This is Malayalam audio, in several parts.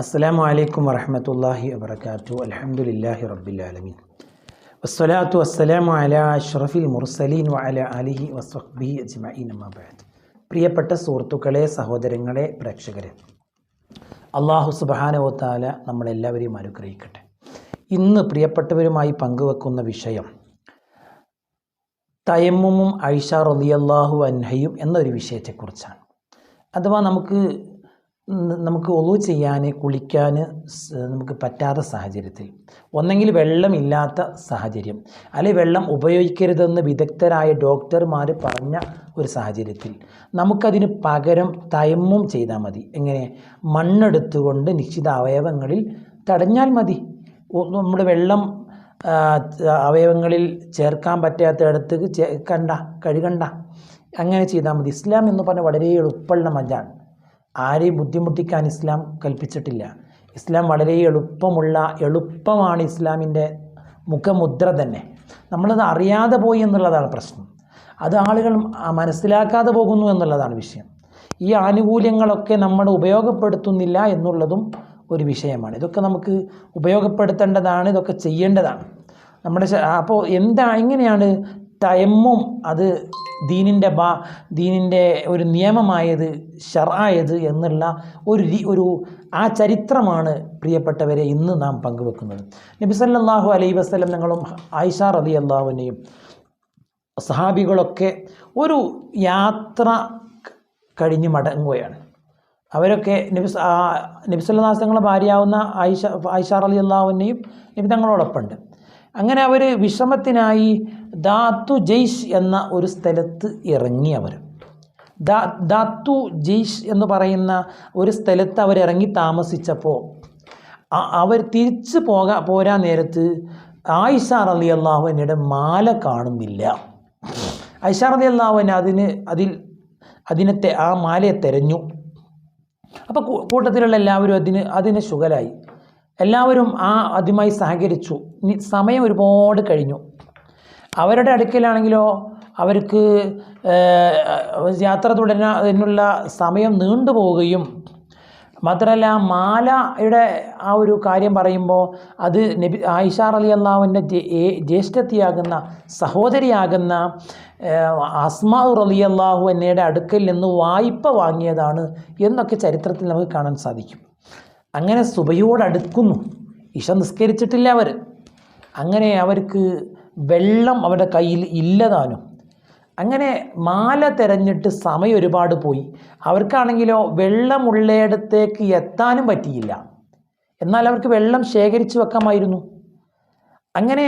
അസ്സലാമു അലൈക്കും വറഹമത്തല്ലാഹി വബർക്കാത്തു അലഹമുല്ലാഹി റബ്ബിലാലമീൻ വസ്സലാത്തു വസ്സലാമു അല അഷ്റഫിൽ മുർസലീൻ വഅല അലിഹി വസ്വഹ്ബി അജ്മഈൻ അമ്മാബാദ് പ്രിയപ്പെട്ട സുഹൃത്തുക്കളെ സഹോദരങ്ങളെ പ്രേക്ഷകരെ അള്ളാഹു സുബാനവത്താല നമ്മളെല്ലാവരെയും അനുഗ്രഹിക്കട്ടെ. ഇന്ന് പ്രിയപ്പെട്ടവരുമായി പങ്കുവെക്കുന്ന വിഷയം തയമ്മും ഐഷ റളിയല്ലാഹു അൻഹയും എന്നൊരു വിഷയത്തെക്കുറിച്ചാണ്. അഥവാ നമുക്ക് നമുക്ക് ഒതു ചെയ്യാൻ കുളിക്കാൻ നമുക്ക് പറ്റാത്ത സാഹചര്യത്തിൽ. ഒന്നെങ്കിൽ വെള്ളമില്ലാത്ത സാഹചര്യം. അല്ലെങ്കിൽ വെള്ളം ഉപയോഗിക്കരുതെന്ന് വിദഗ്ധരായ ഡോക്ടർമാർ പറഞ്ഞ ഒരു സാഹചര്യത്തിൽ. നമുക്കതിന് പകരം തയമ്മും ചെയ്താൽ മതി. എങ്ങനെ? മണ്ണെടുത്തുകൊണ്ട് നിശ്ചിത അവയവങ്ങളിൽ തടഞ്ഞാൽ മതി. നമ്മുടെ വെള്ളം അവയവങ്ങളിൽ ചേർക്കാൻ പറ്റാത്തയിടത്ത് കണ്ട കഴുകണ്ട. അങ്ങനെ ചെയ്താൽ മതി. ഇസ്ലാം എന്ന് പറഞ്ഞാൽ വളരെ എളുപ്പമുള്ള മജാണ് ആരെയും ബുദ്ധിമുട്ടിക്കാൻ ഇസ്ലാം കൽപ്പിച്ചിട്ടില്ല. ഇസ്ലാം വളരെ എളുപ്പമുള്ള എളുപ്പമാണ് ഇസ്ലാമിന്റെ മുഖമുദ്ര തന്നെ. നമ്മളത് അറിയാതെ പോയി എന്നുള്ളതാണ് പ്രശ്നം. അത് ആളുകൾ മനസ്സിലാക്കാതെ പോകുന്നു എന്നുള്ളതാണ് വിഷയം. ഈ ആനുകൂല്യങ്ങളൊക്കെ നമ്മൾ ഉപയോഗപ്പെടുത്തുന്നില്ല എന്നുള്ളതും ഒരു വിഷയമാണ്. ഇതൊക്കെ നമുക്ക് ഉപയോഗപ്പെടുത്തേണ്ടതാണ് ഇതൊക്കെ ചെയ്യേണ്ടതാണ്. നമ്മുടെ അപ്പോൾ എന്താ എങ്ങനെയാണ് തയമ്മും അത് ദീനിന്റെ ബാ ദീനിന്റെ ഒരു നിയമമായത് ഷറായത് എന്നുള്ള ഒരു ഒരു ആ ചരിത്രമാണ് പ്രിയപ്പെട്ടവരെ ഇന്ന് നാം പങ്കുവെക്കുന്നത്. നബി സല്ലല്ലാഹു അലൈഹി വസല്ലം ഞങ്ങളും ആയിഷ റബി അള്ളാഹുവിനെയും സഹാബികളൊക്കെ ഒരു യാത്ര കഴിഞ്ഞ് മടങ്ങുകയാണ്. അവരൊക്കെ നബി സ- ആ നബി സല്ലല്ലാഹു തങ്ങളുടെ ഭാര്യയാവുന്ന ആയിഷ ആയിഷ അലി അള്ളാഹുവിനെയും നബി തങ്ങളോടൊപ്പമുണ്ട്. അങ്ങനെ അവർ വിഷമത്തിനായി ദാത്തു ജെയ്ഷ് എന്ന ഒരു സ്ഥലത്ത് ഇറങ്ങി അവർ. ദാത്തു ജെയ്ഷ് എന്ന് പറയുന്ന ഒരു സ്ഥലത്ത് അവരിറങ്ങി താമസിച്ചപ്പോൾ അവർ തിരിച്ച് പോകാ പോരാൻ നേരത്ത് ആയിഷ അലി അള്ളാഹുവിനയുടെ മാല കാണുന്നില്ല. ഐഷാർ അലി അള്ളാഹുവിന് അതിന് അതിൽ അതിനെ ആ മാലയെ തെരഞ്ഞു. അപ്പോൾ കൂട്ടത്തിലുള്ള എല്ലാവരും അതിന് അതിനെ ശുഗലായി എല്ലാവരും ആ അതുമായി സഹകരിച്ചു. സമയം ഒരുപാട് കഴിഞ്ഞു. അവരുടെ അടുക്കലാണെങ്കിലോ അവർക്ക് യാത്ര തുടരാനുള്ള സമയം നീണ്ടുപോവുകയും മാത്രമല്ല മാലയുടെ ആ ഒരു കാര്യം പറയുമ്പോൾ അത് നബി ആയിഷാർ അലി അള്ളാഹുവിന്റെ ജ്യേഷ്ഠത്തിയാകുന്ന സഹോദരിയാകുന്ന അസ്മാ അലി അള്ളാഹു എന്നയുടെ അടുക്കൽ നിന്ന് വായ്പ വാങ്ങിയതാണ് എന്നൊക്കെ ചരിത്രത്തിൽ നമുക്ക് കാണാൻ സാധിക്കും. അങ്ങനെ സുബയോടടുക്കുന്നു. ഇഷ നിസ്കരിച്ചിട്ടില്ല അവർ അങ്ങനെ അവർക്ക് വെള്ളം അവരുടെ കയ്യിൽ ഇല്ലതാനും അങ്ങനെ മാല തിരഞ്ഞിട്ട് സമയം ഒരുപാട് പോയി. അവർക്കാണെങ്കിലോ വെള്ളമുള്ളയിടത്തേക്ക് എത്താനും പറ്റിയില്ല. എന്നാൽ അവർക്ക് വെള്ളം ശേഖരിച്ചു വെക്കാമായിരുന്നു. അങ്ങനെ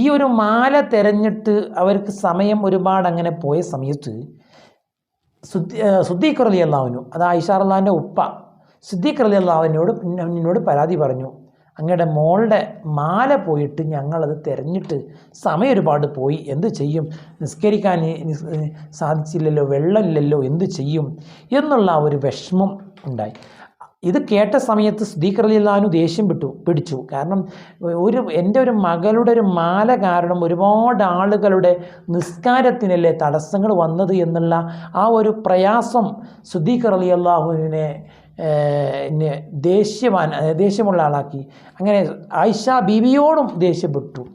ഈ ഒരു മാല തിരഞ്ഞിട്ട് അവർക്ക് സമയം ഒരുപാട് അങ്ങനെ പോയ സമയത്ത് സുദ്ദീഖർ അലി അള്ളാഹുനു അത് ഐഷാർ അള്ളാഹിന്റെ ഉപ്പ സിദ്ദീഖ് അലി അള്ളാഹുവിനോട് എന്നോട് പരാതി പറഞ്ഞു. അങ്ങയുടെ മോളുടെ മാല പോയിട്ട് ഞങ്ങളത് തിരഞ്ഞിട്ട് സമയം ഒരുപാട് പോയി. എന്ത് ചെയ്യും? നിസ്കരിക്കാൻ സാധിച്ചില്ലല്ലോ വെള്ളമില്ലല്ലോ എന്ത് ചെയ്യും? എന്നുള്ള ഒരു വിഷമം ഉണ്ടായി. ഇത് കേട്ട സമയത്ത് സിദ്ദീഖ് അലി അള്ളഹാനു ദേഷ്യം വിട്ടു പിടിച്ചു. കാരണം ഒരു എന്റെ ഒരു മകളുടെ ഒരു മാല കാരണം ഒരുപാട് ആളുകളുടെ നിസ്കാരത്തിനല്ലേ തടസ്സങ്ങൾ വന്നത് എന്നുള്ള ആ ഒരു പ്രയാസം സിദ്ദീഖ് അലി അള്ളാഹുവിനെ എന്നെ ദേഷ്യവാൻ ദേഷ്യമുള്ള ആളാക്കി. അങ്ങനെ ആയിഷ ബീവിയോടും ദേഷ്യപ്പെട്ടു.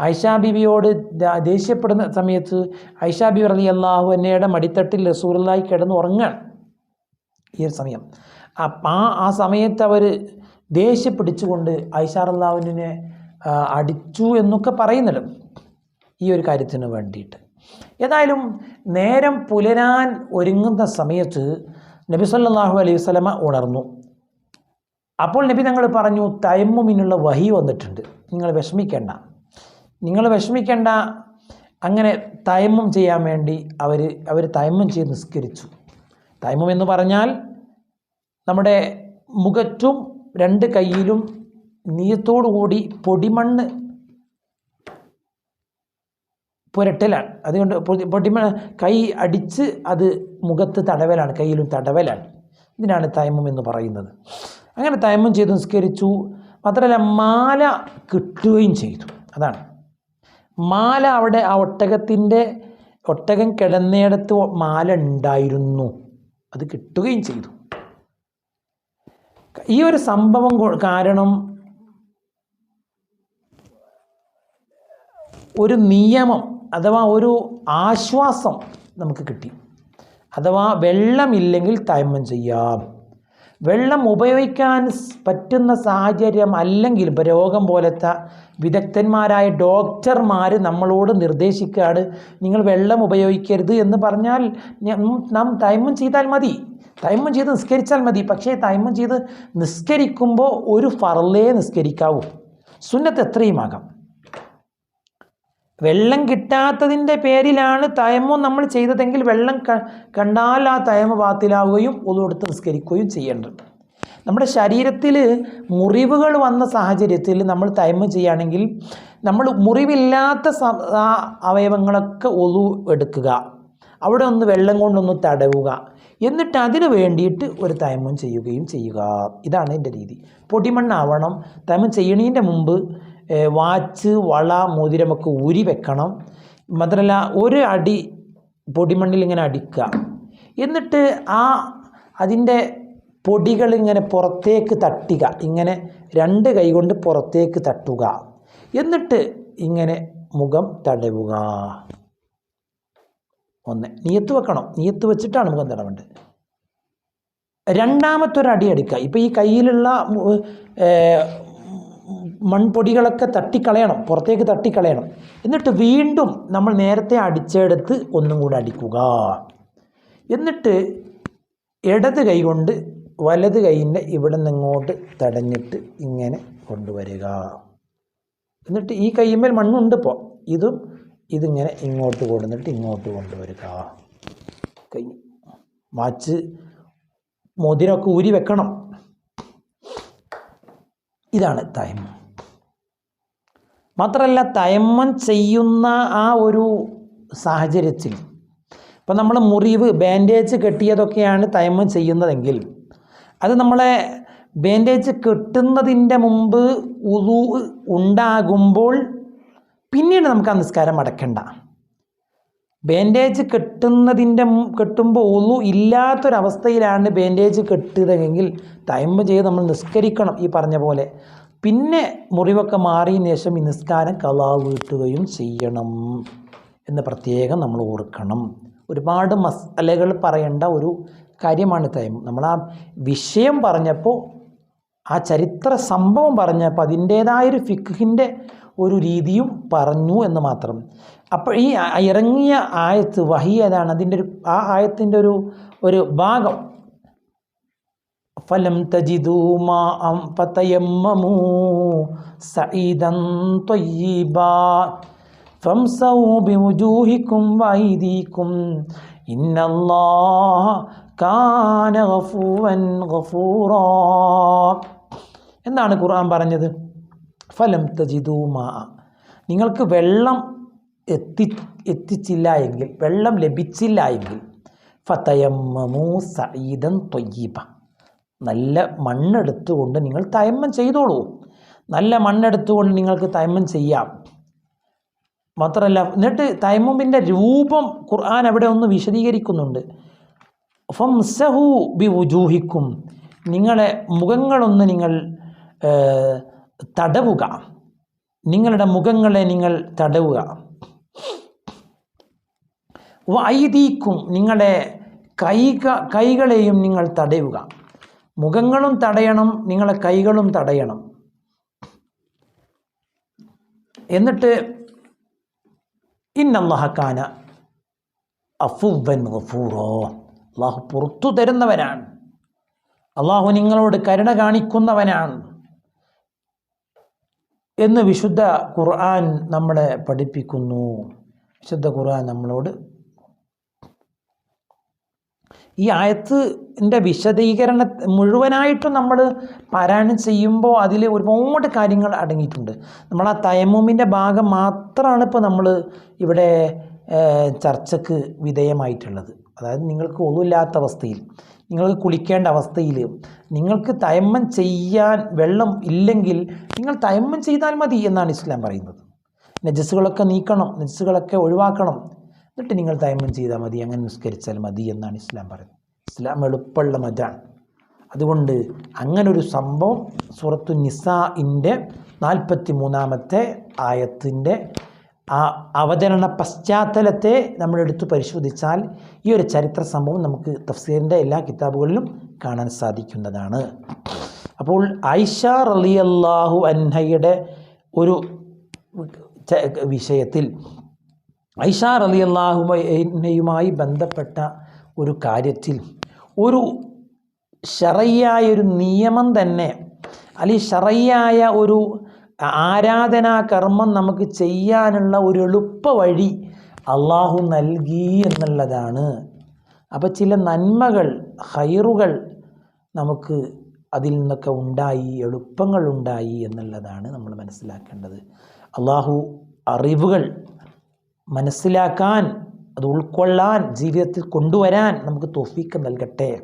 ആയിഷ ബീവിയോട് ദേഷ്യപ്പെടുന്ന സമയത്ത് ആയിഷ ബീവി അലി അള്ളാഹു എന്നയുടെ മടിത്തട്ടിൽ റസൂലായി കിടന്ന് ഉറങ്ങാണ്. ഈ ഒരു സമയം. ആ ആ സമയത്ത് അവർ ദേഷ്യം പിടിച്ചുകൊണ്ട് ഐഷാർ അള്ളാഹുവിനെ അടിച്ചു എന്നൊക്കെ പറയുന്നുണ്ട് ഈ ഒരു കാര്യത്തിന് വേണ്ടിയിട്ട്. ഏതായാലും നേരം പുലരാൻ ഒരുങ്ങുന്ന സമയത്ത് നബി സല്ലാഹു അലൈഹി വസല്ലമ ഉണർന്നു. അപ്പോൾ നബി ഞങ്ങൾ പറഞ്ഞു തയമ്മുമിനുള്ള വഹി വന്നിട്ടുണ്ട്. നിങ്ങൾ വിഷമിക്കേണ്ട. നിങ്ങൾ വിഷമിക്കേണ്ട. അങ്ങനെ തയമ്മും ചെയ്യാൻ വേണ്ടി അവർ അവർ തയമ്മും ചെയ്ത് നിസ്കരിച്ചു. തയമ്മം എന്ന് പറഞ്ഞാൽ നമ്മുടെ മുഖറ്റും രണ്ട് കൈയിലും നീയത്തോടു കൂടി പൊടിമണ്ണ് പുരട്ടലാണ്. അതുകൊണ്ട് പൊട്ടിമ കൈ അടിച്ച് അത് മുഖത്ത് തടവലാണ് കയ്യിലും തടവലാണ്. ഇതിനാണ് തൈമം എന്ന് പറയുന്നത്. അങ്ങനെ തൈമം ചെയ്ത് നിസ്കരിച്ചു. മാത്രമല്ല മാല കിട്ടുകയും ചെയ്തു. അതാണ്. മാല അവിടെ ആ ഒട്ടകത്തിന്റെ ഒട്ടകം കിടന്നിടത്ത് മാല ഉണ്ടായിരുന്നു. അത് കിട്ടുകയും ചെയ്തു. ഈ ഒരു സംഭവം കാരണം ഒരു നിയമം അഥവാ ഒരു ആശ്വാസം നമുക്ക് കിട്ടി. അഥവാ വെള്ളമില്ലെങ്കിൽ തയമ്മം ചെയ്യാം. വെള്ളം ഉപയോഗിക്കാൻ പറ്റുന്ന സാഹചര്യം അല്ലെങ്കിൽ ഇപ്പോൾ രോഗം പോലത്തെ വിദഗ്ധന്മാരായ ഡോക്ടർമാർ നമ്മളോട് നിർദ്ദേശിക്കുകയാണ് നിങ്ങൾ വെള്ളം ഉപയോഗിക്കരുത് എന്ന് പറഞ്ഞാൽ നാം തൈമം ചെയ്താൽ മതി. തൈമം ചെയ്ത് നിസ്കരിച്ചാൽ മതി. പക്ഷേ തൈമം ചെയ്ത് നിസ്കരിക്കുമ്പോൾ ഒരു ഫറലേ നിസ്കരിക്കാവൂ. സുന്നത്ത് എത്രയുമാകാം? വെള്ളം കിട്ടാത്തതിന്റെ പേരിലാണ് തയമോ നമ്മൾ ചെയ്തതെങ്കിൽ വെള്ളം കണ്ടാൽ ആ തയമ ബാത്തിലാവുകയും ഒതുകൊടുത്ത് നിസ്കരിക്കുകയും ചെയ്യേണ്ടത്. നമ്മുടെ ശരീരത്തിൽ മുറിവുകൾ വന്ന സാഹചര്യത്തിൽ നമ്മൾ തയമ ചെയ്യുകയാണെങ്കിൽ നമ്മൾ മുറിവില്ലാത്ത അവയവങ്ങളൊക്കെ ഒതു എടുക്കുക. അവിടെ ഒന്ന് വെള്ളം കൊണ്ടൊന്ന് തടവുക. എന്നിട്ട് അതിന് വേണ്ടിയിട്ട് ഒരു തയമം ചെയ്യുകയും ചെയ്യുക. ഇതാണ് എന്റെ രീതി. പൊടിമണ്ണാവണം. തയമം ചെയ്യണതിന്റെ മുമ്പ് വാച്ച് വള മോതിരമൊക്കെ ഉരി വെക്കണം. മാത്രമല്ല ഒരു അടി പൊടിമണ്ണിൽ ഇങ്ങനെ അടിക്കുക. എന്നിട്ട് ആ അതിന്റെ പൊടികൾ ഇങ്ങനെ പുറത്തേക്ക് തട്ടുക. ഇങ്ങനെ രണ്ട് കൈ കൊണ്ട് പുറത്തേക്ക് തട്ടുക. എന്നിട്ട് ഇങ്ങനെ മുഖം തടവുക. ഒന്ന് നീയത്ത് വെക്കണം. നീയത്ത് വെച്ചിട്ടാണ് മുഖം തടവേണ്ടത്. രണ്ടാമത്തെ ഒരു അടി അടിക്കുക. ഇപ്പോൾ ഈ കയ്യിലുള്ള മൺപൊടികളൊക്കെ തട്ടിക്കളയണം പുറത്തേക്ക് തട്ടിക്കളയണം. എന്നിട്ട് വീണ്ടും നമ്മൾ നേരത്തെ അടിച്ചെടുത്ത് ഒന്നും കൂടെ അടിക്കുക. എന്നിട്ട് ഇടത് കൈ കൊണ്ട് വലത് കൈയിന്റെ ഇവിടെ നിന്ന് ഇങ്ങോട്ട് തടഞ്ഞിട്ട് ഇങ്ങനെ കൊണ്ടുവരിക. എന്നിട്ട് ഈ കൈമേൽ മണ്ണുണ്ട് ഇപ്പോൾ ഇതും ഇതിങ്ങനെ ഇങ്ങോട്ട് കൊണ്ടുവന്നിട്ട് ഇങ്ങോട്ട് കൊണ്ടുവരിക. കൈ മാച്ച് മോതിരമൊക്കെ ഊരി വെക്കണം. ഇതാണ് തയമ്മം മാത്രമല്ല തയമ്മൻ ചെയ്യുന്ന ആ ഒരു സാഹചര്യത്തിൽ. ഇപ്പം നമ്മൾ മുറിവ് ബാൻഡേജ് കെട്ടിയതൊക്കെയാണ് തയമ്മൻ ചെയ്യുന്നതെങ്കിൽ അത് നമ്മളെ ബാൻഡേജ് കെട്ടുന്നതിന്റെ മുമ്പ് ഉതു ഉണ്ടാകുമ്പോൾ പിന്നീട് നമുക്ക് ആ നിസ്കാരം അടക്കണ്ട. ബാൻഡേജ് കെട്ടുന്നതിന്റെ കെട്ടുമ്പോൾ ഒന്നു ഇല്ലാത്തൊരവസ്ഥയിലാണ് ബാൻഡേജ് കെട്ടുന്നതെങ്കിൽ തയമ്പ് ചെയ്ത് നമ്മൾ നിസ്കരിക്കണം ഈ പറഞ്ഞ പോലെ. പിന്നെ മുറിവൊക്കെ മാറിയ ശേഷം ഈ നിസ്കാരം കലാ വീട്ടുകയും ചെയ്യണം എന്ന് പ്രത്യേകം നമ്മൾ ഓർക്കണം. ഒരുപാട് മസാലകൾ പറയേണ്ട ഒരു കാര്യമാണ് തൈമം നമ്മൾ ആ വിഷയം പറഞ്ഞപ്പോൾ ആ ചരിത്ര സംഭവം പറഞ്ഞപ്പോൾ അതിന്റേതായൊരു ഫിഖിന്റെ ഒരു രീതിയും പറഞ്ഞു എന്ന് മാത്രം. അപ്പോൾ ഈ ഇറങ്ങിയ ആയത്ത് വഹി ഏതാണ്? അതിന്റെ ഒരു ആ ആയത്തിന്റെ ഒരു ഒരു ഭാഗം ഫലം തജിദൂ മാഅം ഫതയമ്മമൂ സഈദൻ ത്വയ്യിബ വൈദീക്കും. ഇന്നല്ലാഹ കാന ഗഫൂവൻ ഗഫൂറ. എന്താണ് ഖുർആൻ പറഞ്ഞത്? ഫലം തജിദൂമാ നിങ്ങൾക്ക് വെള്ളം എത്തി എത്തിച്ചില്ല എങ്കിൽ വെള്ളം ലഭിച്ചില്ല എങ്കിൽ ഫതയമ്മമൂ സഈദൻ ത്വയ്യിബ നല്ല മണ്ണെടുത്തുകൊണ്ട് നിങ്ങൾ തയമ്മം ചെയ്തോളൂ. നല്ല മണ്ണെടുത്തുകൊണ്ട് നിങ്ങൾക്ക് തയമ്മം ചെയ്യാം. മാത്രമല്ല എന്നിട്ട് തയമ്മുമിന്റെ രൂപം ഖുർആൻ അവിടെ ഒന്ന് വിശദീകരിക്കുന്നുണ്ട്. ഫംസഹു ബി ഉജൂഹിക്കും നിങ്ങളെ മുഖങ്ങളൊന്ന് നിങ്ങൾ തടവുക. നിങ്ങളുടെ മുഖങ്ങളെ നിങ്ങൾ തടവുക. വൈദീക്കും നിങ്ങളുടെ കൈക കൈകളെയും നിങ്ങൾ തടയുക. മുഖങ്ങളും തടയണം നിങ്ങളെ കൈകളും തടയണം. എന്നിട്ട് ഇന്നല്ലാഹക്കാന അഫുവൻ ഗഫൂറോ. അള്ളാഹു പുറത്തു തരുന്നവനാണ്. അള്ളാഹു നിങ്ങളോട് കരുണ കാണിക്കുന്നവനാണ്. എന്ന് വിശുദ്ധ ഖുർആൻ നമ്മളെ പഠിപ്പിക്കുന്നു. വിശുദ്ധ ഖുർആൻ നമ്മളോട് ഈ ആയത്തിന്റെ വിശദീകരണ മുഴുവനായിട്ടും നമ്മൾ പാരായണം ചെയ്യുമ്പോൾ അതിൽ ഒരുപാട് കാര്യങ്ങൾ അടങ്ങിയിട്ടുണ്ട്. നമ്മൾ ആ തയമൂമിന്റെ ഭാഗം മാത്രമാണ് ഇപ്പോൾ നമ്മൾ ഇവിടെ ചർച്ചക്ക് വിധേയമായിട്ടുള്ളത്. അതായത് നിങ്ങൾക്ക് ഒന്നുമില്ലാത്ത അവസ്ഥയിൽ നിങ്ങൾക്ക് കുളിക്കേണ്ട അവസ്ഥയിൽ നിങ്ങൾക്ക് തയമ്മം ചെയ്യാൻ വെള്ളം ഇല്ലെങ്കിൽ നിങ്ങൾ തയമ്മം ചെയ്താൽ മതി എന്നാണ് ഇസ്ലാം പറയുന്നത്. നജസ്സുകളൊക്കെ നീക്കണം നജസ്സുകളൊക്കെ ഒഴിവാക്കണം. എന്നിട്ട് നിങ്ങൾ തയമ്മം ചെയ്താൽ മതി അങ്ങനെ നിസ്കരിച്ചാൽ മതി എന്നാണ് ഇസ്ലാം പറയുന്നത്. ഇസ്ലാം എളുപ്പമുള്ള മതാണ് അതുകൊണ്ട് അങ്ങനൊരു സംഭവം സൂറത്തു നിസാഇന്റെ നാൽപ്പത്തി മൂന്നാമത്തെ ആയത്തിന്റെ ആ അവതരണ പശ്ചാത്തലത്തെ നമ്മളെടുത്ത് പരിശോധിച്ചാൽ ഈ ഒരു ചരിത്ര സംഭവം നമുക്ക് തഫ്സീറിന്റെ എല്ലാ കിതാബുകളിലും കാണാൻ സാധിക്കുന്നതാണ്. അപ്പോൾ ഐഷ റളിയല്ലാഹു അൻഹയുടെ ഒരു വിഷയത്തിൽ ഐഷ റളിയല്ലാഹുമയുമായി ബന്ധപ്പെട്ട ഒരു കാര്യത്തിൽ ഒരു ഷറയ്യായ ഒരു നിയമം തന്നെ അല്ലെങ്കിൽ ഷറയ്യായ ഒരു ആരാധനാ കർമ്മം നമുക്ക് ചെയ്യാനുള്ള ഒരു എളുപ്പ വഴി അള്ളാഹു നൽകി എന്നുള്ളതാണ്. അപ്പോൾ ചില നന്മകൾ ഹൈറുകൾ നമുക്ക് അതിൽ നിന്നൊക്കെ ഉണ്ടായി എളുപ്പങ്ങൾ ഉണ്ടായി എന്നുള്ളതാണ് നമ്മൾ മനസ്സിലാക്കേണ്ടത്. അള്ളാഹു അറിവുകൾ മനസ്സിലാക്കാൻ അത് ഉൾക്കൊള്ളാൻ ജീവിതത്തിൽ കൊണ്ടുവരാൻ നമുക്ക് തോഫീക്ക് നൽകട്ടെ.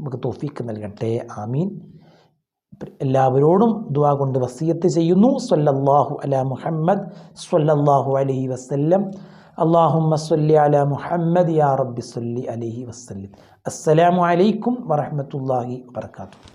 നമുക്ക് തോഫീക്ക് നൽകട്ടെ. ആമീൻ. എല്ലാവരോടും ദുആ കൊണ്ട് വസീയത്ത് ചെയ്യുന്നു. സ്വല്ലല്ലാഹു അല മുഹമ്മദ് സ്വല്ലല്ലാഹു അലൈഹി വസല്ലം. അള്ളാഹുമ്മ സ്വല്ലി അല മുഹമ്മദ് യാ റബ്ബി സല്ലി അലൈഹി വസല്ലം. അസ്സലാമു അലൈക്കും വറഹ്മത്തുള്ളാഹി വബറകാതുഹു.